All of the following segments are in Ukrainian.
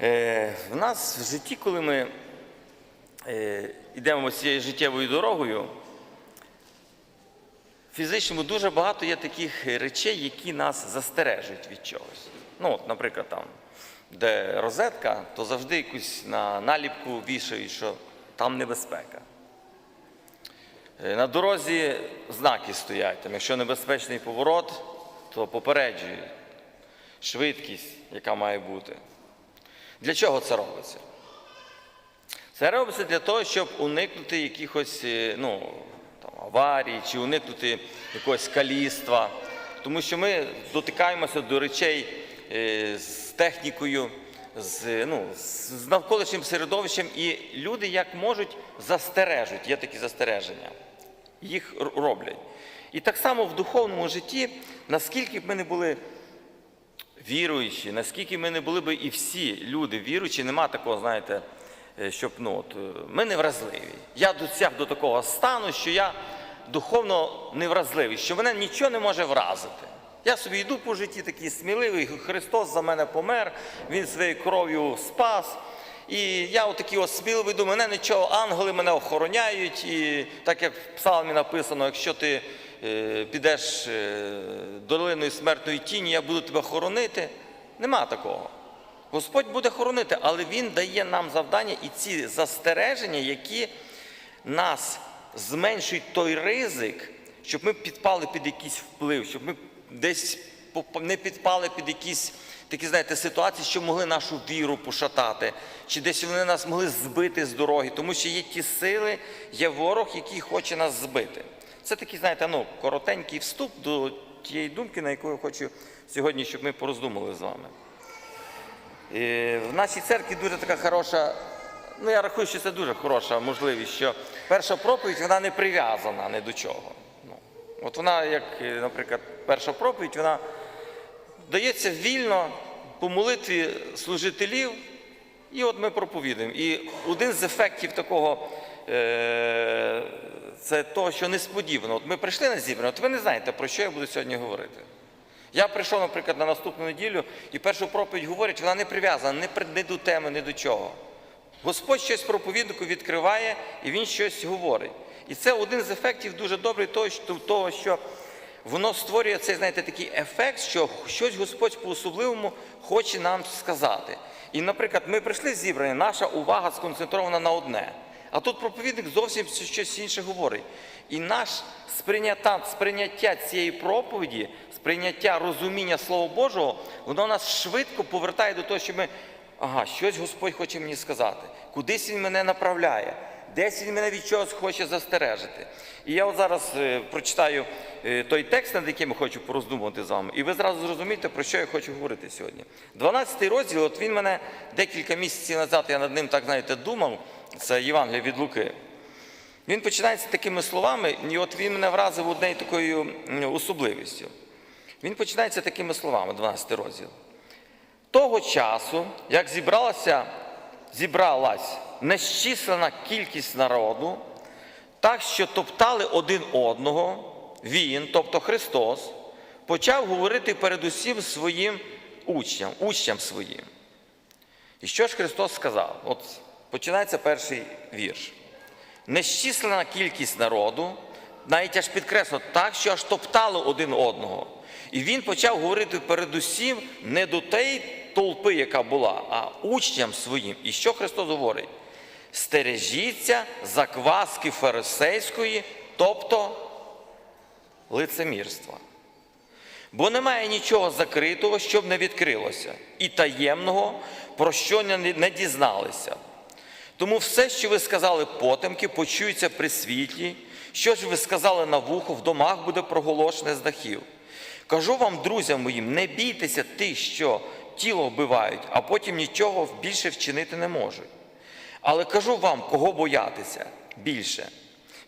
Е, в нас в житті, коли ми е, йдемо цією життєвою дорогою, фізичному дуже багато є таких речей, які нас застережують від чогось. Ну, от, наприклад, там, де розетка, то завжди якусь на наліпку вішають, що там небезпека. Е, На дорозі знаки стоять. Там, якщо небезпечний поворот, то попереджують швидкість, яка має бути. Для чого це робиться? Це робиться для того, щоб уникнути якихось е, ну, там, аварій чи уникнути якогось каліцтва. Тому що ми дотикаємося до речей е, з технікою, з, ну, з навколишнім середовищем, і люди як можуть застережуть, є такі застереження. Їх роблять. І так само в духовному житті, наскільки б ми не були віруючі, наскільки ми не були б і всі люди віруючі, нема такого, знаєте, е, щоб ну, от, е, ми не вразливі. Я досяг до такого стану, що я духовно невразливий, що мене нічого не може вразити. Я собі йду по житті такий сміливий, Христос за мене помер, Він своєю кров'ю спас. І я отакий ось сміливий думаю, мене нічого, ангели мене охороняють. І так як в псалмі написано, якщо ти підеш е, долиною смертної тіні, я буду тебе хоронити. Нема такого. Господь буде хоронити, але Він дає нам завдання і ці застереження, які нас зменшують той ризик, щоб ми підпали під якийсь вплив, щоб ми десь не підпали під якісь такі, знаєте, ситуації, що могли нашу віру пошатати, чи десь вони нас могли збити з дороги, тому що є ті сили, є ворог, який хоче нас збити. Це такий, знаєте, ну, коротенький вступ до тієї думки, на яку я хочу сьогодні, щоб ми пороздумали з вами. Е, В нашій церкві дуже така хороша, ну я рахую, що це дуже хороша можливість, що перша проповідь вона не прив'язана ні до чого. Ну, от вона, як, е, наприклад, перша проповідь, вона дається вільно по молитві служителів, і от ми проповідуємо. І один з ефектів такого е, це того, що несподівано. От ми прийшли на зібрання, от ви не знаєте, про що я буду сьогодні говорити. Я прийшов, наприклад, на наступну неділю і першу проповідь говорить, вона не прив'язана при- ні до теми, ні до чого. Господь щось проповіднику відкриває і він щось говорить. І це один з ефектів дуже добрий того, що, воно створює цей, знаєте, такий ефект, що щось Господь по-особливому хоче нам сказати. І, наприклад, ми прийшли в зібрання, наша увага сконцентрована на одне. А тут проповідник зовсім щось інше говорить. І наш сприйняття, сприйняття цієї проповіді, сприйняття розуміння Слова Божого, воно нас швидко повертає до того, що ми, ага, щось Господь хоче мені сказати, кудись Він мене направляє, десь Він мене від чогось хоче застережити. І я от зараз е, прочитаю е, той текст, над яким я хочу пороздумувати з вами, і ви зразу зрозумієте, про що я хочу говорити сьогодні. 12 розділ, от він мене декілька місяців назад, я над ним так знаєте, думав, це Євангелія від Луки. Він починається такими словами, і от він мене вразив однією такою особливістю. Він починається такими словами, 12 розділ. Того часу, як зібралася, зібралась нещислена кількість народу, так що топтали один одного, він, тобто Христос, почав говорити передусім своїм учням, учням своїм. І що ж Христос сказав? От починається перший вірш. Нещислена кількість народу, навіть аж підкреслено, так, що аж топтали один одного. І він почав говорити передусім не до тієї толпи, яка була, а учням своїм. І що Христос говорить? Стережіться закваски фарисейської, тобто лицемірства. Бо немає нічого закритого, щоб не відкрилося, і таємного, про що не дізналися. Тому все, що ви сказали потемки, почується при світлі, що ж ви сказали на вухо, в домах буде проголошене з дахів. Кажу вам, друзям моїм, не бійтеся тих, що тіло вбивають, а потім нічого більше вчинити не можуть. Але кажу вам, кого боятися більше.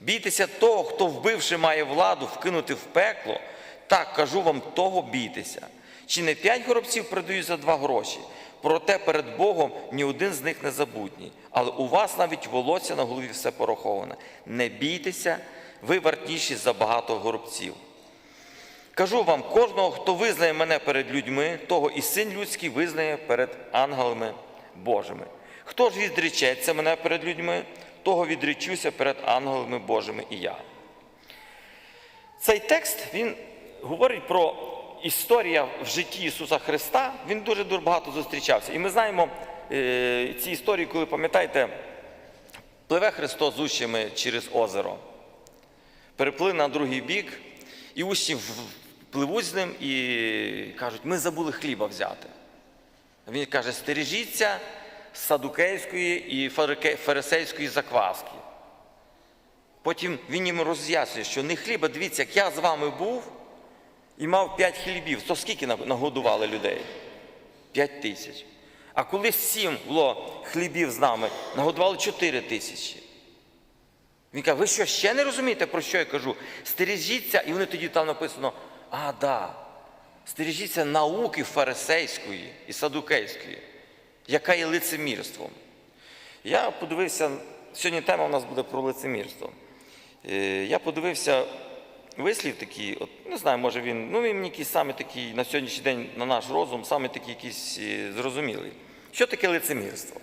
Бійтеся того, хто вбивши має владу вкинути в пекло, так кажу вам, того бійтеся. Чи не п'ять горобців продають за два гроші? Проте перед Богом ні один з них не забутній. Але у вас навіть волосся на голові все пораховане. Не бійтеся, ви вартніші за багато горобців. Кажу вам, кожного, хто визнає мене перед людьми, того і син людський визнає перед ангелами Божими. Хто ж відречеться мене перед людьми, того відречуся перед ангелами Божими і я. Цей текст він говорить про історію в житті Ісуса Христа. Він дуже багато зустрічався. І ми знаємо е, ці історії, коли пам'ятаєте, пливе Христос з учнями через озеро, переплив на другий бік, і в- пливуть з ним і кажуть, ми забули хліба взяти. Він каже, стережіться садукейської і фарисейської закваски. Потім він їм роз'яснює, що не хліба, дивіться, як я з вами був і мав п'ять хлібів, то скільки нагодували людей? П'ять тисяч. А коли сім було хлібів з нами, нагодували чотири тисячі. Він каже, ви що ще не розумієте, про що я кажу? Стережіться, і вони тоді там написано, а, да, стережіться науки фарисейської і садукейської, яка є лицемірством. Я подивився, сьогодні тема у нас буде про лицемірство. Е, Я подивився вислів такий, от, не знаю, може він, ну він якийсь саме такий на сьогоднішній день на наш розум, саме такий якийсь е, зрозумілий. Що таке лицемірство?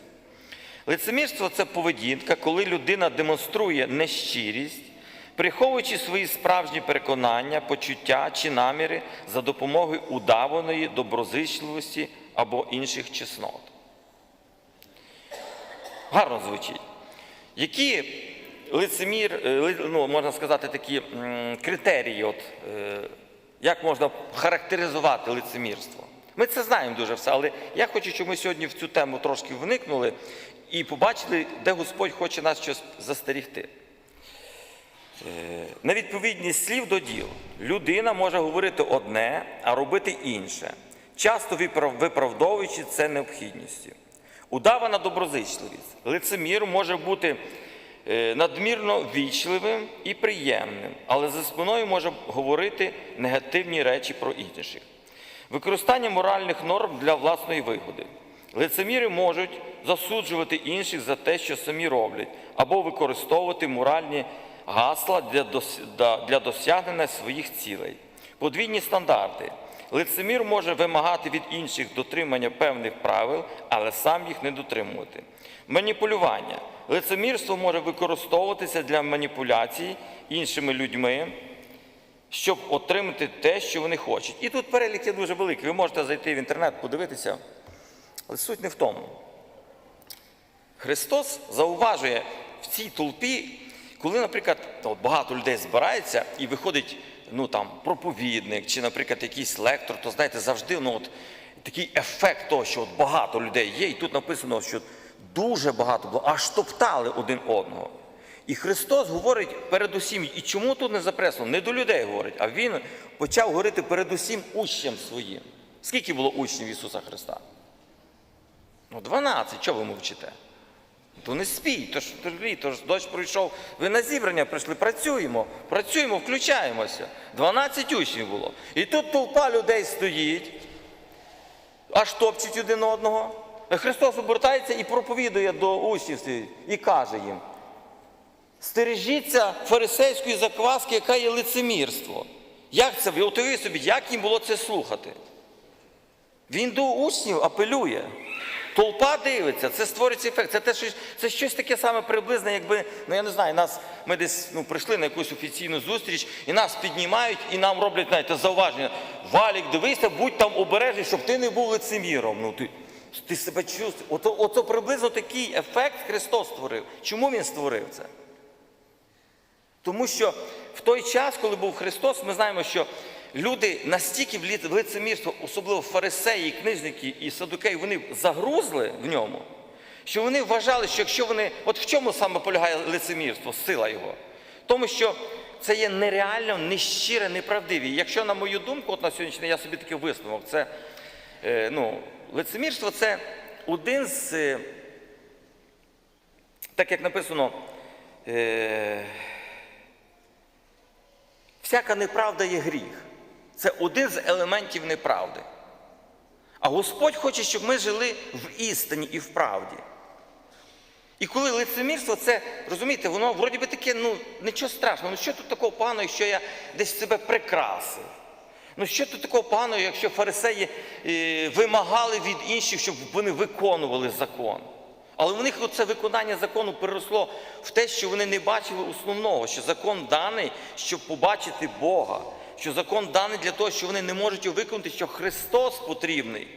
Лицемірство це поведінка, коли людина демонструє нещирість, приховуючи свої справжні переконання, почуття чи наміри за допомогою удаваної доброзичливості або інших чеснот. Гарно звучить. Які лицемір, е, ну, можна сказати, такі критерії, от, е, як можна характеризувати лицемірство? Ми це знаємо дуже все, але я хочу, щоб ми сьогодні в цю тему трошки вникнули і побачили, де Господь хоче нас щось застерігти. Е, Невідповідність слів до діл. Людина може говорити одне, а робити інше, часто виправдовуючи це необхідністю. Удавана доброзичливість. Лицемір може бути надмірно вічливим і приємним, але за спиною може говорити негативні речі про інших. Використання моральних норм для власної вигоди. Лицеміри можуть засуджувати інших за те, що самі роблять, або використовувати моральні гасла для досягнення своїх цілей. Подвійні стандарти. Лицемір може вимагати від інших дотримання певних правил, але сам їх не дотримувати. Маніпулювання. Лицемірство може використовуватися для маніпуляцій іншими людьми, щоб отримати те, що вони хочуть. І тут перелік є дуже великий. Ви можете зайти в інтернет, подивитися. Але суть не в тому. Христос зауважує в цій толпі, коли, наприклад, от багато людей збирається і виходить ну, там, проповідник чи, наприклад, якийсь лектор, то знаєте, завжди ну, от, такий ефект того, що от багато людей є, і тут написано, що дуже багато було, аж топтали один одного. І Христос говорить передусім, і чому тут не запреслено? Не до людей говорить, а Він почав говорити передусім учням своїм. Скільки було учнів Ісуса Христа? Ну, 12, чого ви мовчите? То не спій, то ж то ж дощ пройшов. Ви на зібрання прийшли, працюємо, працюємо, включаємося. 12 учнів було. І тут толпа людей стоїть, аж топчуть один одного. Христос обертається і проповідує до учнів і каже їм: стережіться фарисейської закваски, яка є лицемірство. Як це? Ви уяви собі, як їм було це слухати? Він до учнів апелює. Толпа дивиться, це створюється ефект. Це, те, що, це щось таке саме приблизне, якби, ну я не знаю, нас, ми десь ну, прийшли на якусь офіційну зустріч, і нас піднімають, і нам роблять, знаєте, зауваження. Валік, дивися, будь там обережний, щоб ти не був лицеміром. Ну, ти, ти себе чувствуєш. Ото, ото приблизно такий ефект Христос створив. Чому Він створив це? Тому що в той час, коли був Христос, ми знаємо, що люди настільки в лицемірство, особливо фарисеї, книжники і садукеї, вони загрузли в ньому, що вони вважали, що якщо вони. От в чому саме полягає лицемірство, сила його? Тому що це є нереально, нещире, неправдиві. Якщо, на мою думку, от на сьогоднішній я собі такий висновок, це е, ну, лицемірство це один з, е, так як написано, е, Всяка неправда є гріх. Це один з елементів неправди. А Господь хоче, щоб ми жили в істині і в правді. І коли лицемірство, це, розумієте, воно вроді би таке, ну, нічого страшного, ну що тут такого поганого, що я десь себе прикрасив. Ну що тут такого поганого, якщо фарисеї е, вимагали від інших, щоб вони виконували закон? Але в них це виконання закону переросло в те, що вони не бачили основного, що закон даний, щоб побачити Бога, що закон даний для того, що вони не можуть його виконати, що Христос потрібний.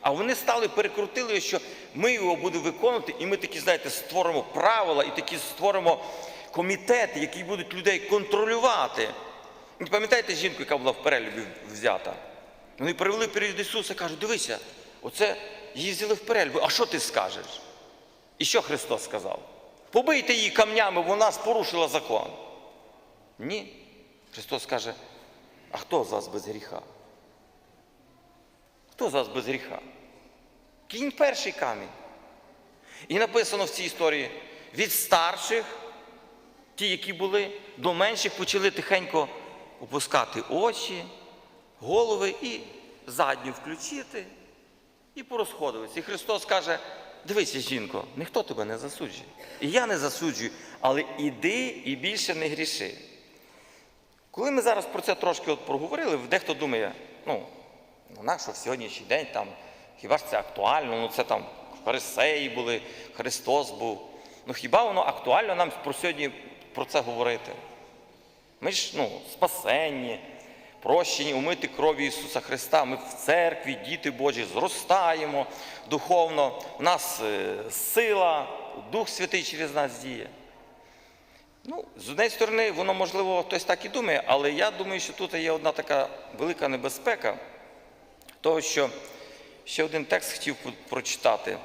А вони стали перекрутили, що ми його будемо виконувати, і ми такі, знаєте, створимо правила і такі створимо комітети, які будуть людей контролювати. І пам'ятаєте жінку, яка була в перелюбі взята? Вони привели перед Ісуса і кажуть, дивися, оце її взяли в перелюбі, а що ти скажеш? І що Христос сказав? Побийте її камнями, вона порушила закон. Ні. Христос каже, а хто з вас без гріха? Хто з вас без гріха? Кінь перший камінь. І написано в цій історії: від старших, ті, які були, до менших почали тихенько опускати очі, голови і задню включити, і порозходились. І Христос каже: дивися, жінко, ніхто тебе не засуджує. І я не засуджую, але іди і більше не гріши. Коли ми зараз про це трошки от проговорили, дехто думає, ну нащо в сьогоднішній день там, хіба ж це актуально? Ну це там фарисеї були, Христос був. Ну хіба воно актуально нам про сьогодні про це говорити? Ми ж ну, спасенні, прощені, умиті крові Ісуса Христа. Ми в церкві, діти Божі, зростаємо духовно. У нас е, сила, Дух Святий через нас діє. Ну, з однієї сторони, воно можливо хтось так і думає, але я думаю, що тут є одна така велика небезпека, того, що ще один текст хотів прочитати,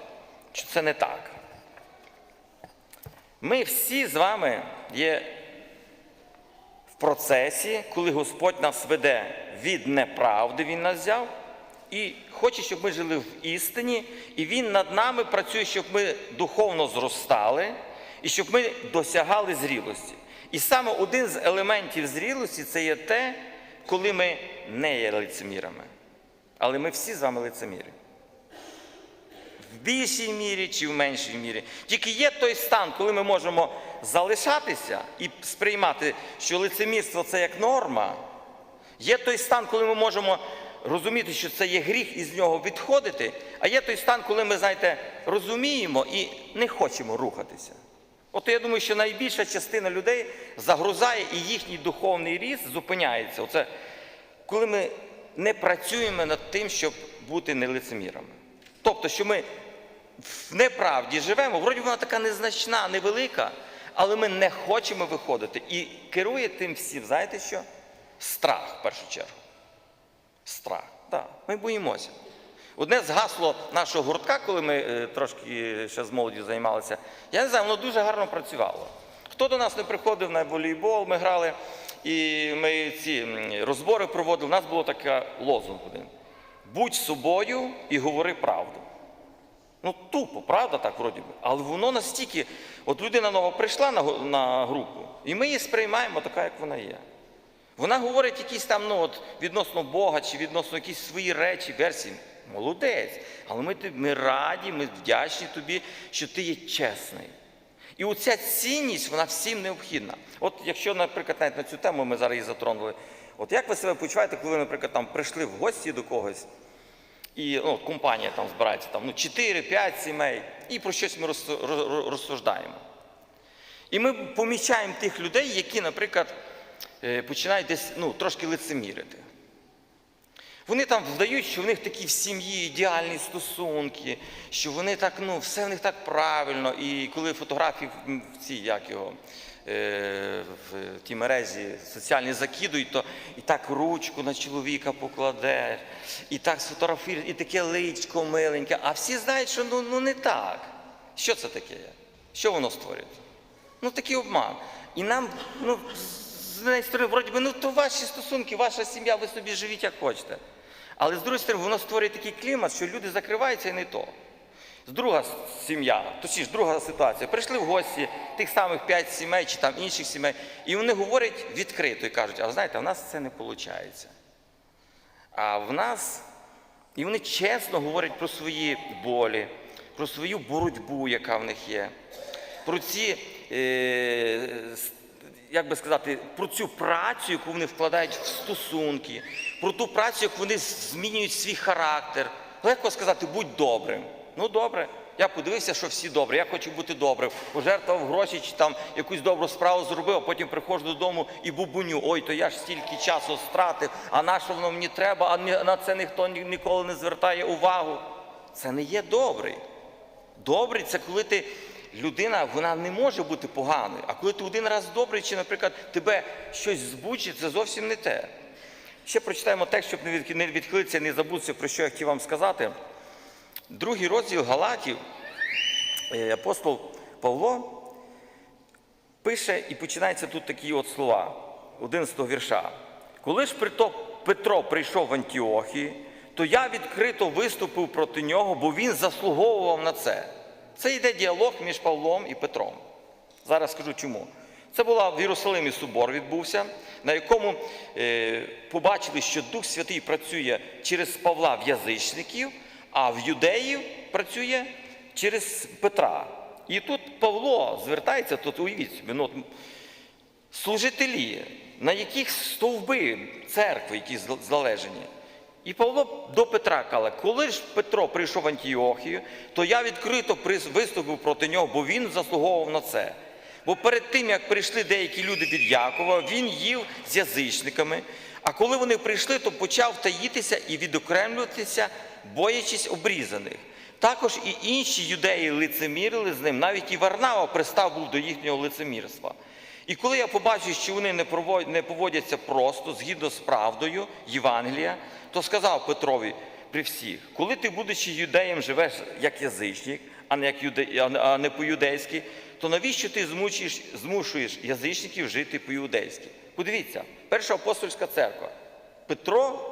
що це не так. Ми всі з вами є в процесі, коли Господь нас веде від неправди, Він нас взяв, і хоче, щоб ми жили в істині, і Він над нами працює, щоб ми духовно зростали і щоб ми досягали зрілості. І саме один з елементів зрілості це є те, коли ми не є лицемірами. Але ми всі з вами лицеміри. В більшій мірі чи в меншій мірі. Тільки є той стан, коли ми можемо залишатися і сприймати, що лицемірство це як норма. Є той стан, коли ми можемо розуміти, що це є гріх і з нього відходити. А є той стан, коли ми, знаєте, розуміємо і не хочемо рухатися. От я думаю, що найбільша частина людей загрузає і їхній духовний ріст зупиняється. Оце коли ми не працюємо над тим, щоб бути нелицемірами. Тобто, що ми в неправді живемо, вроді вона така незначна, невелика, але ми не хочемо виходити. І керує тим всім, знаєте що? Страх в першу чергу. Страх. Так, ми боїмося. Одне з гасло нашого гуртка, коли ми е, трошки ще з молоді займалися, я не знаю, воно дуже гарно працювало. Хто до нас не приходив на волейбол, ми грали, і ми ці розбори проводили. У нас було таке лозунг один. Будь собою і говори правду. Ну, тупо, правда, так вроді би. Але воно настільки, от людина нова прийшла на, на групу, і ми її сприймаємо така, як вона є. Вона говорить якісь там ну, от, відносно Бога чи відносно якісь свої речі, версії. Молодець. Але ми, ми раді, ми вдячні тобі, що ти є чесний. І оця цінність, вона всім необхідна. От якщо, наприклад, навіть на цю тему ми зараз її затронули, от як ви себе почуваєте, коли ви, наприклад, там прийшли в гості до когось, і ну, компанія там збирається, там, ну, 4-5 сімей, і про щось ми розсу- роз- роз- розсуждаємо. І ми помічаємо тих людей, які, наприклад, е, починають десь ну, трошки лицемірити. Вони там вдають, що в них такі в сім'ї ідеальні стосунки, що вони так, ну, все в них так правильно. І коли фотографії в в ці, як його, в тій мережі соціальні закидують, то і так ручку на чоловіка покладеш, і так сфотографіруєш, і таке личко миленьке. А всі знають, що ну, ну не так. Що це таке? Що воно створює? Ну такий обман. І нам, ну, з однієї сторони, вроді би, ну то ваші стосунки, ваша сім'я, ви собі живіть як хочете. Але з другої сторони, воно створює такий клімат, що люди закриваються і не то. Друга сім'я, точніше, друга ситуація. Прийшли в гості тих самих п'ять сімей чи там інших сімей, і вони говорять відкрито і кажуть, а знаєте, в нас це не виходить. А в нас, і вони чесно говорять про свої болі, про свою боротьбу, яка в них є, про ці е, як би сказати, про цю працю, яку вони вкладають в стосунки, про ту працю, як вони змінюють свій характер. Легко сказати, будь добрим. Ну добре. Я подивився, що всі добрі, я хочу бути добрим. Пожертвував гроші чи там якусь добру справу зробив, а потім приходжу додому і бубуню. Ой, то я ж стільки часу стратив, а на що воно мені треба, а на це ніхто ніколи не звертає увагу. Це не є добрий. Добрий це коли ти людина, вона не може бути поганою. А коли ти один раз добрий, чи, наприклад, тебе щось збучить, це зовсім не те. Ще прочитаємо текст, щоб не відхилитися, не забутися, про що я хотів вам сказати. Другий розділ Галатів, е, апостол Павло пише і починаються тут такі от слова, 11 вірша. Коли ж Петро прийшов в Антіохію, то я відкрито виступив проти нього, бо він заслуговував на це. Це йде діалог між Павлом і Петром. Зараз скажу чому. Це була в Єрусалимі собор відбувся, на якому е, побачили, що Дух Святий працює через Павла в язичників, а в юдеїв працює через Петра. І тут Павло звертається, тут уявіть ну, служителі, на яких стовби церкви, які залежені. І Павло до Петра каже, коли ж Петро прийшов в Антіохію, то я відкрито виступив проти нього, бо він заслуговував на це. Бо перед тим, як прийшли деякі люди від Якова, він їв з язичниками. А коли вони прийшли, то почав таїтися і відокремлюватися, боячись обрізаних. Також і інші юдеї лицемірили з ним, навіть і Варнава пристав був до їхнього лицемірства. І коли я побачив, що вони не поводяться просто згідно з правдою Євангелія, то сказав Петрові при всіх, коли ти, будучи юдеєм, живеш як язичник, а не як юде... а не по-юдейськи, то навіщо ти змучуєш, змушуєш язичників жити по-юдейськи? Подивіться, перша апостольська церква. Петро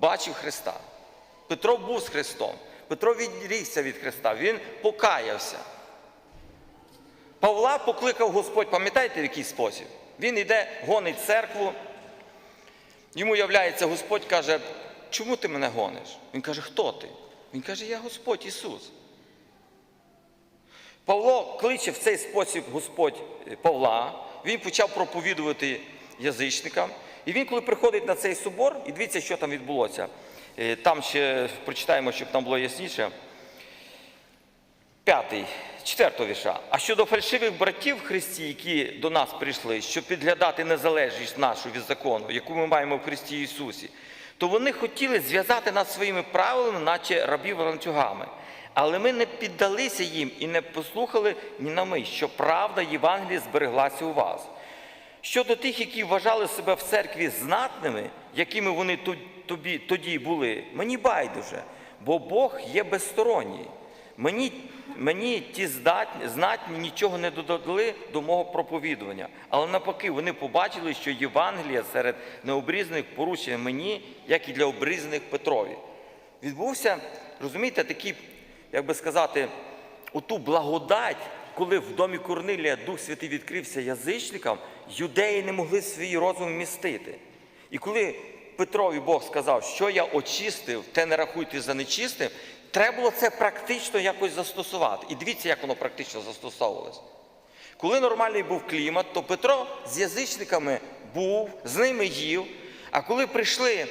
бачив Христа. Петро був з Христом. Петро відрікся від Христа, він покаявся. Павла покликав Господь, пам'ятаєте, в який спосіб? Він йде, гонить церкву. Йому являється Господь каже, чому ти мене гониш? Він каже, хто ти? Він каже, я Господь Ісус. Павло кличе в цей спосіб Господь е, Павла, він почав проповідувати язичникам. І він, коли приходить на цей собор, і дивіться, що там відбулося. Е, Там ще прочитаємо, щоб там було ясніше. П'ятий, четвертого вірша. А щодо фальшивих братів в Христі, які до нас прийшли, щоб підглядати незалежність нашу від закону, яку ми маємо в Христі Ісусі, то вони хотіли зв'язати нас своїми правилами, наче рабів ланцюгами. Але ми не піддалися їм і не послухали ні на мить, що правда Євангелії збереглася у вас. Щодо тих, які вважали себе в церкві знатними, якими вони тобі тоді були, мені байдуже, бо Бог є безсторонній. Мені, мені ті здатні, знатні нічого не додали до мого проповідування. Але навпаки, вони побачили, що Євангелія серед необрізаних порушує мені, як і для обрізаних Петрові. Відбувся, розумієте, такий, як би сказати, оту благодать, коли в домі Корнилія Дух Святий відкрився язичникам, юдеї не могли свій розум вмістити. І коли Петрові Бог сказав, що я очистив, те не рахуйте за нечистим, треба було це практично якось застосувати. І дивіться, як воно практично застосовувалось. Коли нормальний був клімат, то Петро з язичниками був, з ними їв. А коли прийшли,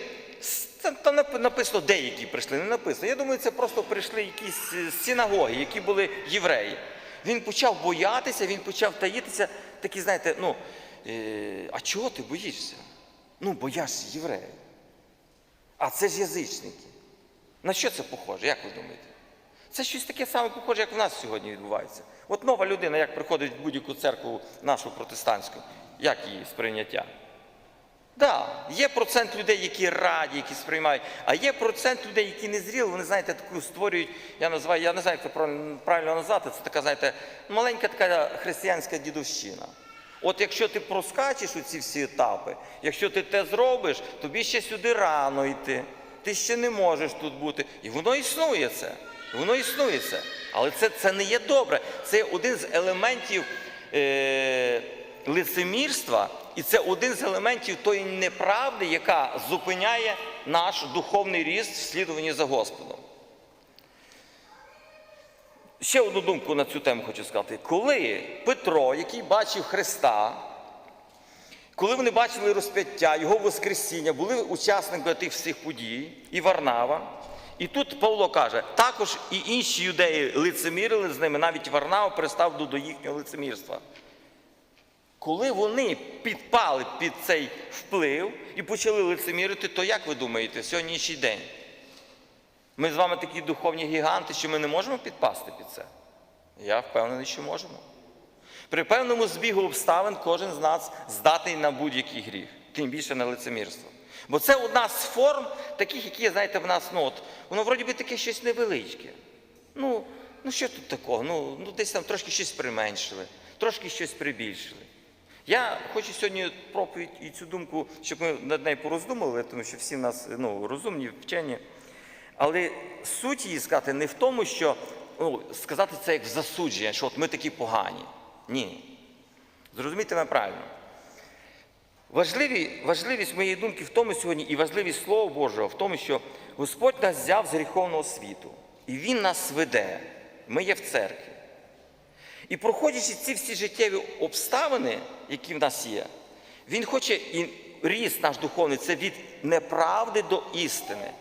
там, написано, деякі прийшли, не написано. Я думаю, це просто прийшли якісь е, синагоги, які були євреї. Він почав боятися, він почав таїтися. Такі, знаєте, ну, а чого ти боїшся? Ну, бо я ж єврей. А це ж язичники. На що це похоже, як ви думаєте? Це щось таке саме похоже, як в нас сьогодні відбувається. От нова людина, як приходить в будь-яку церкву нашу протестантську, як її сприйняття? Так, да, є процент людей, які раді, які сприймають, а є процент людей, які не зріли, вони, знаєте, таку створюють, я називаю, я не знаю, як це правильно назвати, це така, знаєте, маленька така християнська дідовщина. От якщо ти проскачеш у ці всі етапи, якщо ти те зробиш, тобі ще сюди рано йти. Ти ще не можеш тут бути. І воно існує це. Воно існує це. Але це, це не є добре. Це один з елементів е, лицемірства, і це один з елементів тої неправди, яка зупиняє наш духовний ріст в слідуванні за Господом. Ще одну думку на цю тему хочу сказати. Коли Петро, який бачив Христа, Коли вони бачили розп'яття, його Воскресіння, були учасниками тих всіх подій, і Варнава. І тут Павло каже, також і інші юдеї лицемірили з ними, навіть Варнава пристав до, їхнього лицемірства. Коли вони підпали під цей вплив і почали лицемірити, то як ви думаєте, сьогоднішній день? Ми з вами такі духовні гіганти, що ми не можемо підпасти під це? Я впевнений, що можемо. При певному збігу обставин кожен з нас здатний на будь-який гріх, тим більше на лицемірство. Бо це одна з форм, таких, які, знаєте, в нас, ну от, воно вроді би таке щось невеличке. Ну, ну що тут такого? Ну, ну десь там трошки щось применшили, трошки щось прибільшили. Я хочу сьогодні проповідь і цю думку, щоб ми над нею пороздумали, тому що всі в нас ну, розумні, вчені. Але суть її сказати не в тому, що ну, сказати це як засудження, що от ми такі погані. Ні. Зрозумійте мене правильно. Важливі, важливість моєї думки в тому сьогодні, і важливість Слова Божого в тому, що Господь нас взяв з гріховного світу, і Він нас веде. Ми є в церкві. І проходячи ці всі життєві обставини, які в нас є, Він хоче і ріст наш духовний це від неправди до істини.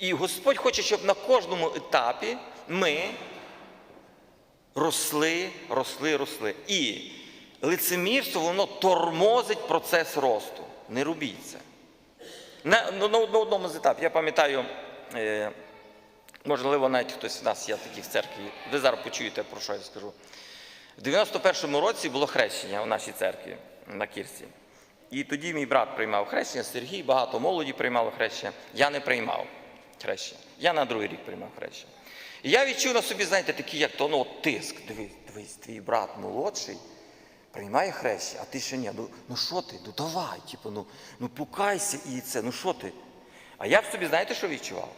І Господь хоче, щоб на кожному етапі ми росли, росли, росли. І лицемірство, воно тормозить процес росту. Не робіть це. На, на, на одному з етапів, я пам'ятаю, е, можливо, навіть хтось з нас є такий в церкві, ви зараз почуєте, про що я скажу. В 91-му році було хрещення у нашій церкві на Кірці. І тоді мій брат приймав хрещення, Сергій, багато молоді приймало хрещення. Я не приймав хрещення. Я на другий рік приймав хрещення. І я відчув на собі, знаєте, такий, як то ну, тиск. Дивись, дивись, твій брат молодший приймає хрещення, а ти ще ні. Ну, ну що ти? Ну давай, типу, ну, ну пукайся і це, ну що ти? А я в собі, знаєте, що відчував?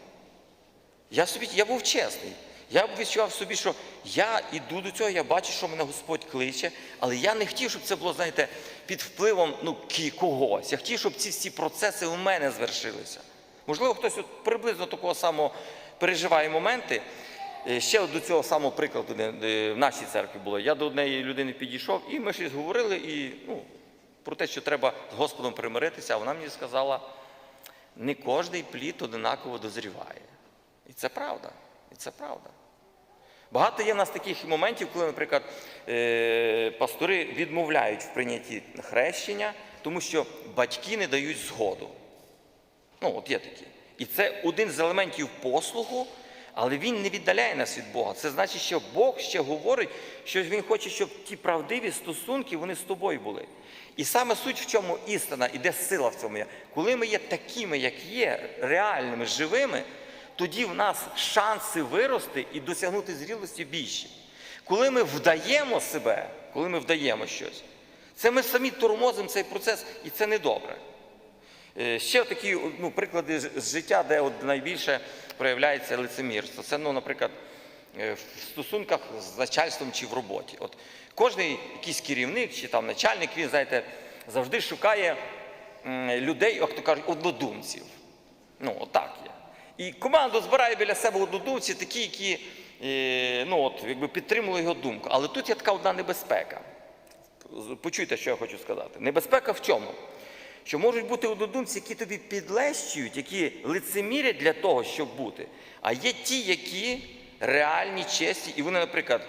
Я собі, я був чесний. Я відчував собі, що я йду до цього, я бачу, що мене Господь кличе, але я не хотів, щоб це було, знаєте, під впливом ну, когось. Я хотів, щоб ці всі процеси у мене звершилися. Можливо, хтось от приблизно такого самого переживає моменти. Е, Ще до цього самого прикладу в нашій церкві було. Я до однієї людини підійшов, і ми щось говорили і, ну, про те, що треба з Господом примиритися, а вона мені сказала, не кожний плід одинаково дозріває. І це правда. І це правда. Багато є в нас таких моментів, коли, наприклад, е, пастори відмовляють в прийнятті хрещення, тому що батьки не дають згоду. Ну, от є такі. І це один з елементів послугу, але він не віддаляє нас від Бога. Це значить, що Бог ще говорить, що Він хоче, щоб ті правдиві стосунки вони з тобою були. І саме суть в чому істина, і де сила в цьому є. Коли ми є такими, як є, реальними, живими, тоді в нас шанси вирости і досягнути зрілості більші. Коли ми вдаємо себе, коли ми вдаємо щось, це ми самі тормозимо цей процес, і це не добре. Е, Ще такі ну, приклади з життя, де от найбільше проявляється лицемірство. Це, ну, наприклад, е, в стосунках з начальством чи в роботі. От кожний якийсь керівник чи там начальник, він, знаєте, завжди шукає людей, як то кажуть, однодумців. Ну, отак є. І команду збирає біля себе однодумці, такі, які е, ну, от, якби підтримували його думку. Але тут є така одна небезпека. Почуйте, що я хочу сказати. Небезпека в чому? Що можуть бути однодумці, які тобі підлещують, які лицемірять для того, щоб бути. А є ті, які реальні, чесні, і вони, наприклад,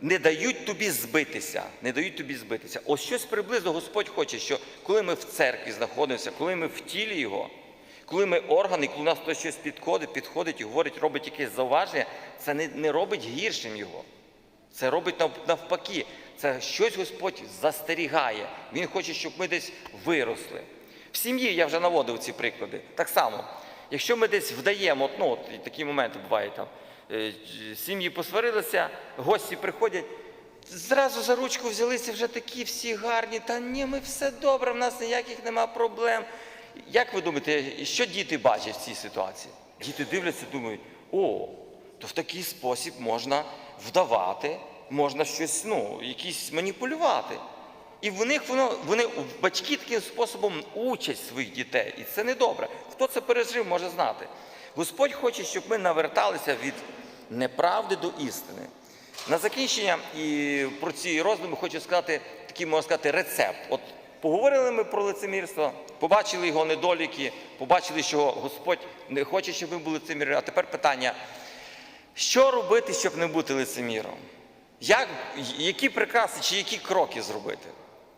не дають тобі збитися. Не дають тобі збитися. Ось щось приблизно Господь хоче, що коли ми в церкві знаходимося, коли ми в тілі Його, коли ми органи, коли у нас хтось щось підходить, підходить і говорить, робить якесь зауваження, це не, не робить гіршим його. Це робить нав- навпаки. Це щось Господь застерігає. Він хоче, щоб ми десь виросли. В сім'ї я вже наводив ці приклади. Так само, якщо ми десь вдаємо, ну, от такі моменти бувають там. е, Сім'ї посварилися, гості приходять, зразу за ручку взялися вже такі всі гарні. Та ні, ми все добре, в нас ніяких нема проблем. Як ви думаєте, що діти бачать в цій ситуації? Діти дивляться, думають, о, то в такий спосіб можна вдавати, можна щось, ну, якісь маніпулювати. І в них воно, вони батьки таким способом учать своїх дітей. І це не добре. Хто це пережив, може знати. Господь хоче, щоб ми наверталися від неправди до істини. На закінчення і про ці роздуми хочу сказати такий, можна сказати, рецепт. От поговорили ми про лицемірство, побачили його недоліки, побачили, що Господь не хоче, щоб ми були лицемірі. А тепер питання: що робити, щоб не бути лицеміром? Як, які прикраси чи які кроки зробити?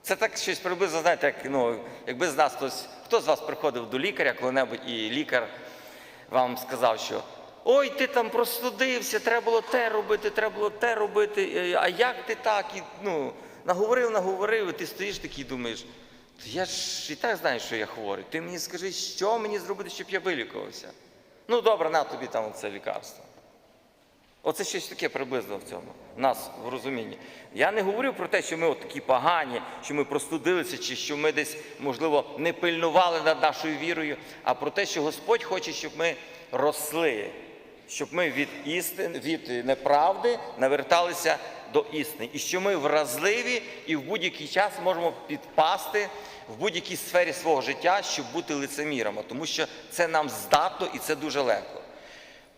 Це так щось приблизно, знаєте, як, ну, якби з нас хтось, хто з вас приходив до лікаря коли-небудь, і лікар вам сказав, що ой, ти там простудився, треба було те робити, треба було те робити, е, а як ти так? І, ну, наговорив, наговорив, і ти стоїш такий думаєш, «Та я ж і так знаю, що я хворий. Ти мені скажи, що мені зробити, щоб я вилікувався? Ну, добре, на тобі там це лікарство. Оце щось таке приблизно в цьому, нас в розумінні. Я не говорю про те, що ми от такі погані, що ми простудилися, чи що ми десь, можливо, не пильнували над нашою вірою, а про те, що Господь хоче, щоб ми росли, щоб ми від істин, від неправди наверталися до істини. І що ми вразливі і в будь-який час можемо підпасти в будь-якій сфері свого життя, щоб бути лицемірами, тому що це нам здатно і це дуже легко.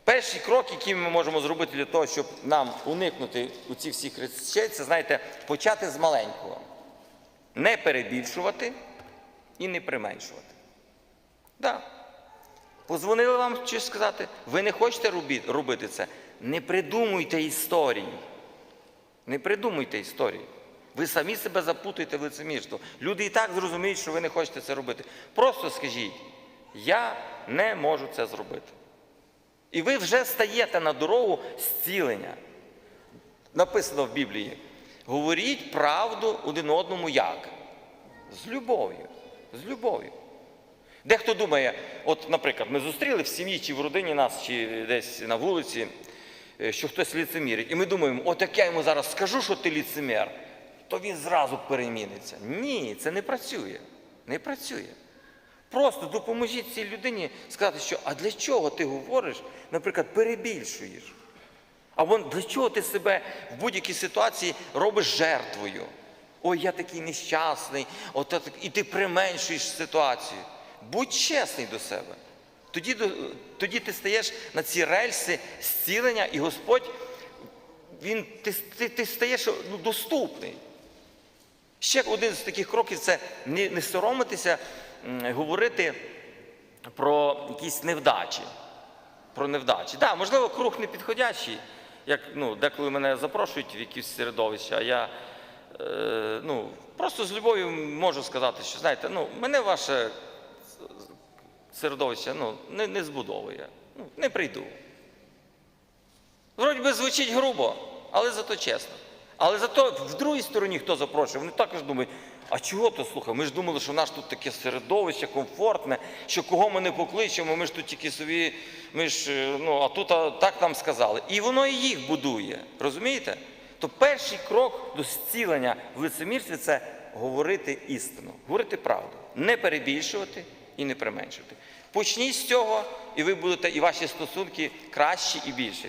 Перший крок, який ми можемо зробити для того, щоб нам уникнути у цих всіх речей, це знаєте, почати з маленького. Не перебільшувати і не применшувати. Да. Позвонили вам щось сказати, ви не хочете робити це. Не придумуйте історії. Не придумуйте історії. Ви самі себе запутуєте в лицемірство. Люди і так зрозуміють, що ви не хочете це робити. Просто скажіть, я не можу це зробити. І ви вже стаєте на дорогу зцілення. Написано в Біблії: говоріть правду один одному як? З любов'ю. З любов'ю. Дехто думає, от, наприклад, ми зустріли в сім'ї чи в родині нас, чи десь на вулиці, е, що хтось ліцемірить. І ми думаємо, от як я йому зараз скажу, що ти ліцемер, то він зразу переміниться. Ні, це не працює. Не працює. Просто допоможіть цій людині сказати, що а для чого ти говориш, наприклад, перебільшуєш? Або для чого ти себе в будь-якій ситуації робиш жертвою? Ой, я такий нещасний, от так, і ти применшуєш ситуацію. Будь чесний до себе. Тоді, тоді ти стаєш на ці рельси зцілення, і Господь, він, ти, ти, ти стаєш ну, доступний. Ще один з таких кроків це не, соромитися говорити про якісь невдачі. Про невдачі. Так, можливо, круг не підходящий, як ну, деколи мене запрошують в якісь середовища, а я е, ну, просто з любов'ю можу сказати, що знаєте, ну, мене ваше середовище не, збудовує. Не прийду. Вроді би звучить грубо, але зато чесно. Але зато в другій стороні хто запрошує, вони також думають, а чого то слухай? Ми ж думали, що в нас тут таке середовище комфортне, що кого ми не покличемо, ми ж тут тільки собі, ми ж, е, ну, а тут а, так нам сказали. І воно і їх будує. Розумієте? То перший крок до зцілення в лицемірстві це говорити істину, говорити правду, не перебільшувати і не применшувати. Почніть з цього, і ви будете, і ваші стосунки кращі і більші.